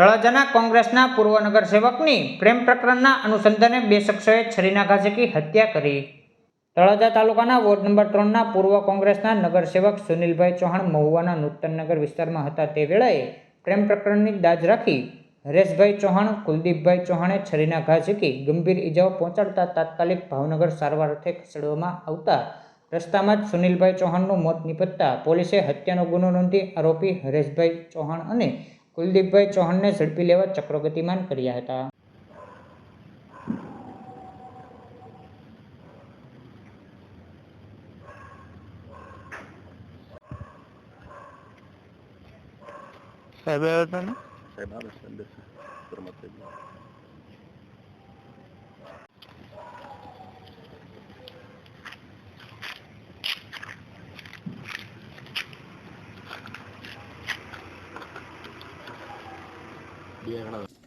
તળાજાના કોંગ્રેસના પૂર્વ નગરસેવકની પ્રેમ પ્રકરણના અનુસંધાને બે શખ્સોએ છરીના ઘાસેકી હત્યા કરી. તળાજા તાલુકાના વોર્ડ નંબર ત્રણના પૂર્વ કોંગ્રેસના નગરસેવક સુનિલભાઈ ચૌહાણ મહુવાના નૂતનનગર વિસ્તારમાં હતા તે વેળાએ પ્રેમ પ્રકરણની દાજ રાખી હરેશભાઈ ચૌહાણ, કુલદીપભાઈ ચૌહાણે છરીના ઘા ઝીકી ગંભીર ઇજાઓ પહોંચાડતા તાત્કાલિક ભાવનગર સારવાર અર્થે ખસેડવામાં આવતા રસ્તામાં જ સુનિલભાઈ ચૌહાણનું મોત નીપજતા પોલીસે હત્યાનો ગુનો નોંધી આરોપી હરેશભાઈ ચૌહાણ અને કુલદીપભાઈ ચૌહાણને ઝડપી લેવા ચક્રો ગતિમાન કર્યા હતા. સાહેબ આવ્યા હતા ને? સાહેબ આવે છે અંદર છે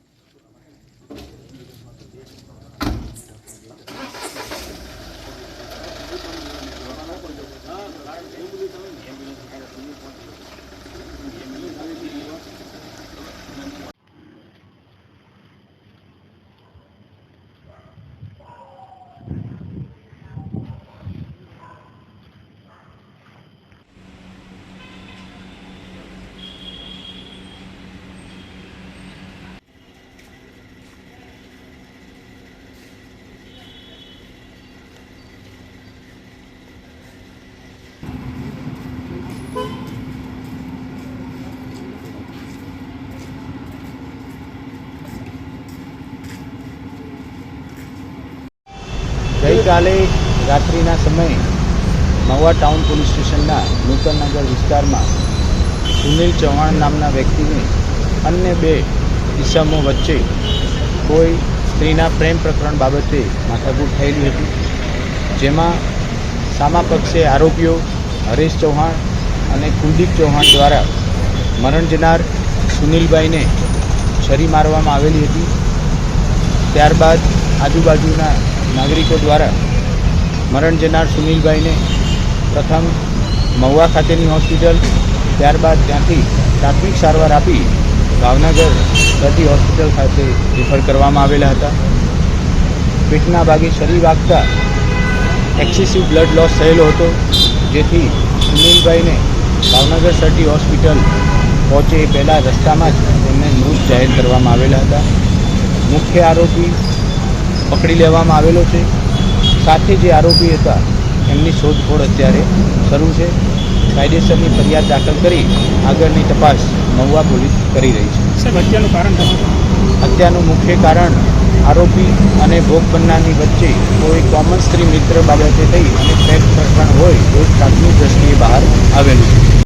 ગઈકાલે રાત્રિના સમયે નવા ટાઉન પોલીસ સ્ટેશનના નૂતનનગર વિસ્તારમાં સુનિલ ચૌહાણ નામના વ્યક્તિને અન્ય બે ઇસમો વચ્ચે કોઈ સ્ત્રીના પ્રેમ પ્રકરણ બાબતે માથાકૂટ થયેલી હતી, જેમાં સામા પક્ષે આરોપીઓ હરેશ ચૌહાણ અને કુલદીપ ચૌહાણ દ્વારા મરણ જનાર સુનિલભાઈને છરી મારવામાં આવેલી હતી. ત્યારબાદ આજુબાજુના નાગરિકો દ્વારા મરણ જનાર સુનિલભાઈને પ્રથમ મહુવા ખાતેની હોસ્પિટલ, ત્યારબાદ ત્યાંથી પ્રાથમિક સારવાર આપી ભાવનગર સતી હોસ્પિટલ ખાતે રેફર કરવામાં આવેલા હતા. પીઠના ભાગે શરીર વાગતા એક્સેસિવ બ્લડ લોસ થયેલો હતો, જેથી સુનિલભાઈને ભાવનગર સટી હોસ્પિટલ પહોંચે એ પહેલાં રસ્તામાં જ તેમને મૃત જાહેર કરવામાં આવેલા હતા. મુખ્ય આરોપી પકડી લેવામાં આવેલો છે. સાથે જે આરોપી હતા એમની શોધખોળ અત્યારે શરૂ છે. કાયદેસરની ફરિયાદ દાખલ કરી આગળની તપાસ મહુવા પોલીસ કરી રહી છે. સાહેબ હત્યાનું કારણ હત્યાનું મુખ્ય કારણ આરોપી અને ભોગ બનનારની વચ્ચે કોઈ કોમન સ્ત્રી મિત્ર બાબતે થઈ અને પ્રેમ પ્રકરણ હોય એવું પ્રાથમિક દ્રષ્ટિએ બહાર આવેલું છે.